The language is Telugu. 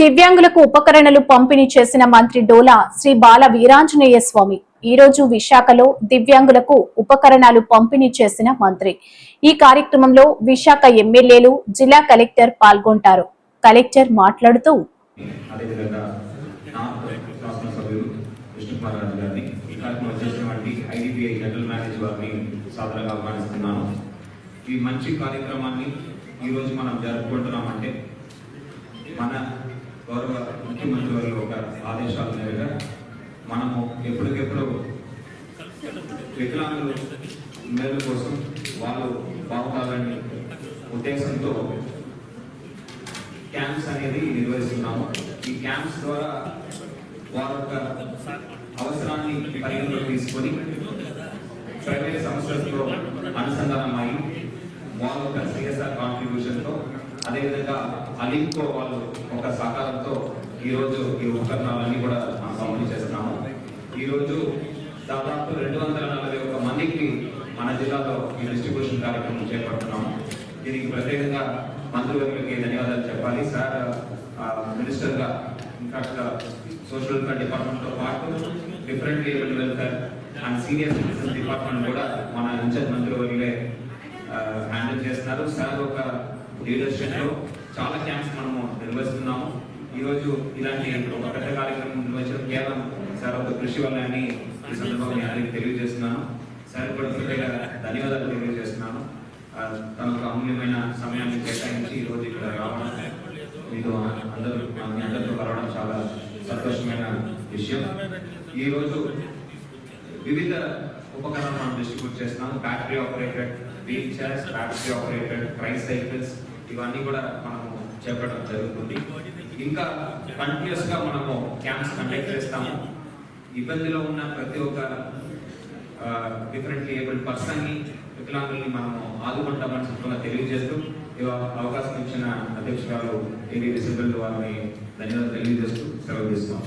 దివ్యాంగులకు ఉపకరణలు పంపిణీ చేసిన మంత్రి డోలా శ్రీ బాల వీరాంజనేయ స్వామి. ఈ రోజు విశాఖలో దివ్యాంగులకు ఉపకరణాలు పంపిణీ చేసిన మంత్రి. ఈ కార్యక్రమంలో విశాఖ ఎమ్మెల్యేలు జిల్లా కలెక్టర్ పాల్గొంటారు. కలెక్టర్ మాట్లాడుతూ ఈ మంచి కార్యక్రమాన్ని ఈరోజు మనం జరుపుకుంటున్నామంటే గౌరవ ముఖ్యమంత్రి వారి ఒక ఆదేశాల మేరగా మనము ఎప్పటికెప్పుడు వికలాంగుల మేలు కోసం వాళ్ళు బాగుండాలని ఉద్దేశంతో క్యాంప్స్ అనేది నిర్వహిస్తున్నాము. ఈ క్యాంప్స్ ద్వారా వారి యొక్క అవసరాన్ని పరిగణలోకి తీసుకొని ప్రైవేట్ సంస్థలతో అనుసంధానం అయి వాళ్ళ యొక్క సిఎస్ఆర్ అదేవిధంగా అలింకో వాళ్ళు ఒక సహకారంతో ఈరోజు ఈ ఉపకరణాలన్నీ కూడా మనం పంపిణీ చేస్తున్నాము. ఈరోజు దాదాపు రెండు వందల నలభై ఒక మందికి మన జిల్లాలో ఈ డిస్ట్రిబ్యూషన్ కార్యక్రమం చేపడుతున్నాము. దీనికి ప్రత్యేకంగా మంత్రులకి ధన్యవాదాలు చెప్పాలి. సార్ మినిస్టర్గా ఇంకా సోషల్ వెల్ఫేర్ డిపార్ట్మెంట్తో పాటు different able welfare and senior citizen department కూడా మన ఇన్ఛార్జ్ మంత్రివర్యులే హ్యాండిల్ చేస్తున్నారు. సార్ ఒక లీడర్షిప్లో చాలా క్యాంప్స్ మనము నిర్వహిస్తున్నాము. ఈ రోజు ఇలాంటి ఒక పెద్ద కార్యక్రమం నిర్వహించడం కేవలం సార్ ఒక కృషి వల్ల అని ఈ సందర్భంగా నేను తెలియజేస్తున్నాను. సార్ కూడా ధన్యవాదాలు తెలియజేస్తున్నాను. తనకు అమూల్యమైన సమయాన్ని కేటాయించి ఈ రోజు ఇక్కడ రావడం మీతో అందరూ మీ అందరితో కలవడం చాలా సంతోషమైన విషయం. ఈ రోజు వివిధ ఉపకరణాలు మనం డిస్ట్రిబ్యూట్ చేస్తున్నాము. Battery operated wheelchairs battery operated tricycles ఇవన్నీ కూడా మనము చేపట్టడం జరుగుతుంది. ఇంకా కంటిన్యూస్గా మనము క్యాంప్స్ కండక్ట్ చేస్తాము. ఇబ్బందిలో ఉన్న ప్రతి ఒక్క డిఫరెంట్ ఏబుల్డ్ పర్సన్ని వికలాంగుల్ని మనము ఆదుకుంటామని సందర్భంగా తెలియజేస్తూ అవకాశం ఇచ్చిన అధ్యక్షురాలు ఏవి డిసెబుల్ వారిని ధన్యవాదాలు తెలియజేస్తూ సెలవు చేస్తాము